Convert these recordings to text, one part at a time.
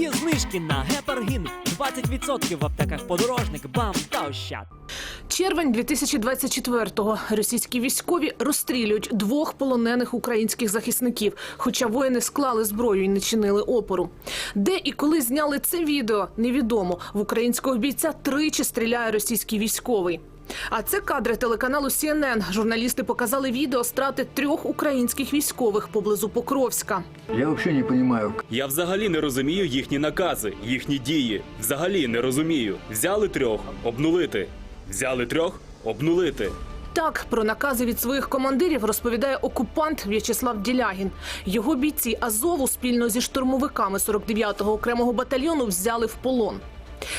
Є знижки на гепаргін 20% в аптеках подорожник, бам та ощад. Червень 2024-го. Російські військові розстрілюють двох полонених українських захисників, хоча воїни склали зброю і не чинили опору. Де і коли зняли це відео, невідомо. В українського бійця тричі стріляє російський військовий. А це кадри телеканалу CNN. Журналісти показали відео страти трьох українських військових поблизу Покровська. Я вообще не понимаю, Я взагалі не розумію їхні накази, їхні дії. Взагалі не розумію. Взяли трьох, обнулити. Взяли трьох, обнулити. Так про накази від своїх командирів розповідає окупант В'ячеслав Ділягін. Його бійці Азову спільно зі штурмовиками 49-го окремого батальйону взяли в полон.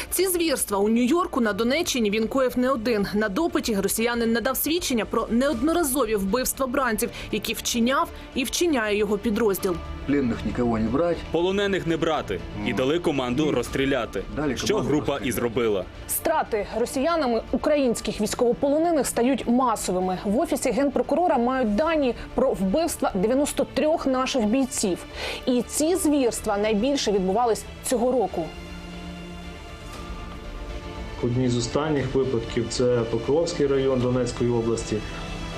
Ці звірства у Нью-Йорку на Донеччині він коїв не один. На допиті росіянин надав свідчення про неодноразові вбивства бранців, які вчиняв і вчиняє його підрозділ. пленных никого не брать. Полонених не брати. І дали команду розстріляти. Далі Що група і зробила. Страти росіянами українських військовополонених стають масовими. В офісі генпрокурора мають дані про вбивства 93 наших бійців. І ці звірства найбільше відбувались цього року. Одні з останніх випадків це Покровський район Донецької області.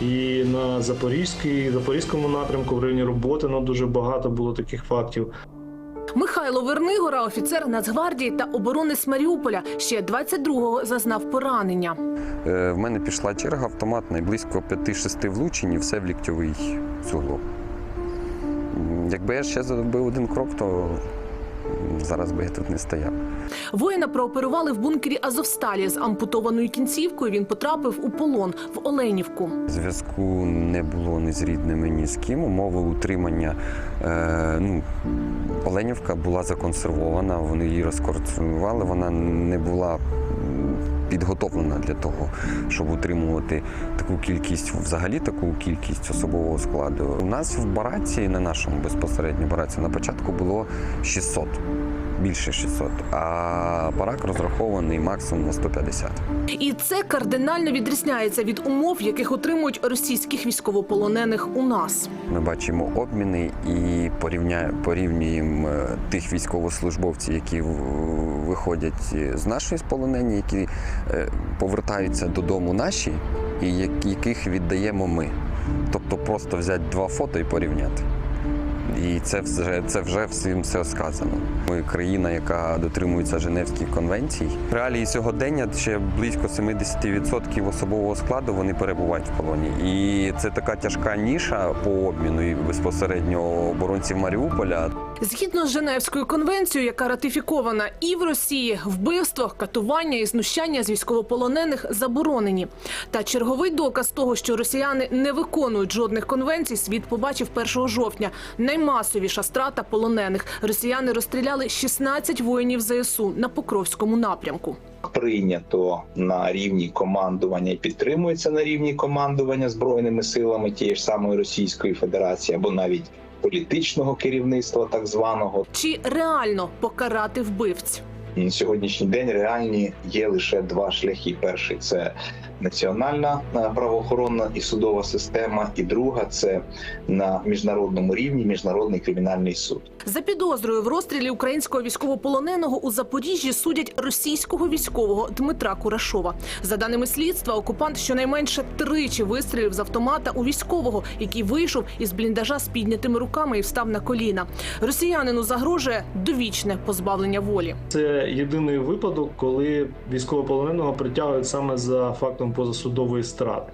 І на Запорізькій, Запорізькому напрямку в районі роботи ну, дуже багато було таких фактів. Михайло Вернигора, офіцер Нацгвардії та оборонець Маріуполя, ще 22-го зазнав поранення. Е, В мене пішла черга автоматна і близько 5-6 влучень і все в ліктьовий суглоб. Якби я ще зробив один крок, то зараз би я тут не стояв. Воїна прооперували в бункері Азовсталі з ампутованою кінцівкою. Він потрапив у полон в Оленівку. Зв'язку не було ні з рідними, ні з ким. Умови утримання. Е, ну, Оленівка була законсервована, вони її розконсервували, вона не була підготовлена для того, щоб утримувати таку кількість, взагалі таку кількість особового складу. У нас в бараці, на нашому безпосередньо бараці, на початку було 600. Більше 600, а барак розрахований максимум на 150. І це кардинально відрізняється від умов, яких отримують російських військовополонених у нас. Ми бачимо обміни і порівнюємо е, тих військовослужбовців, які виходять з нашої сполонені, які е, повертаються додому наші, і яких віддаємо ми. Тобто просто взяти два фото і порівняти. І це вже це вже всім все сказано. Ми країна, яка дотримується Женевських конвенцій. Реалії сьогодення ще близько 70% особового складу вони перебувають в полоні. І це така тяжка ніша по обміну і безпосередньо оборонців Маріуполя. Згідно з Женевською конвенцією, яка ратифікована і в Росії, вбивство, катування і знущання з військовополонених заборонені. Та черговий доказ того, що росіяни не виконують жодних конвенцій, світ побачив 1 жовтня. Наймасовіша страта полонених. Росіяни розстріляли 16 воїнів ЗСУ на Покровському напрямку. прийнято на рівні командування і підтримується на рівні командування збройними силами тієї ж самої Російської Федерації або навіть політичного керівництва, так званого Чи реально покарати вбивць? На сьогоднішній день реальні є лише два шляхи: перший це національна е, правоохоронна і судова система, і друга це на міжнародному рівні міжнародний кримінальний суд. За підозрою в розстрілі українського військовополоненого у Запоріжжі судять російського військового Дмитра Курашова. За даними слідства, окупант щонайменше тричі вистрілив з автомата у військового, який вийшов із бліндажа з піднятими руками і встав на коліна. Росіянину загрожує довічне позбавлення волі. Це єдиний випадок, коли військовополоненого притягують саме за фактом позасудової страти.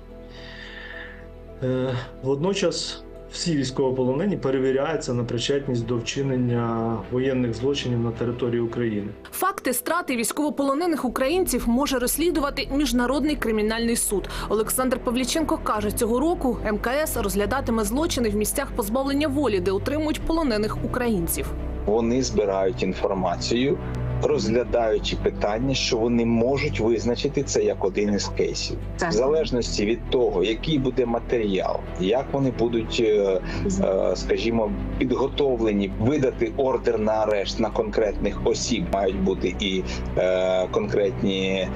Е, Водночас всі військовополонені перевіряються на причетність до вчинення воєнних злочинів на території України. Факти страти військовополонених українців може розслідувати міжнародний кримінальний суд. Олександр Павліченко каже, цього року МКС розглядатиме злочини в місцях позбавлення волі, де утримують полонених українців. Вони збирають інформацію, розглядаючи питання, що вони можуть визначити це як один із кейсів, в залежності від того, який буде матеріал, як вони будуть, е, е, скажімо, підготовлені видати ордер на арешт на конкретних осіб. Мають бути і е, конкретні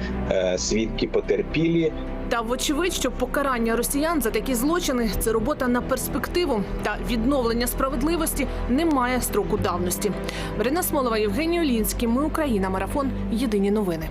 свідки потерпілі. Та вочевидь, що покарання росіян за такі злочини це робота на перспективу та відновлення справедливості не має строку давності. Марина Смолова, Євгеній Олінський. Ми Україна. Марафон. Єдині новини.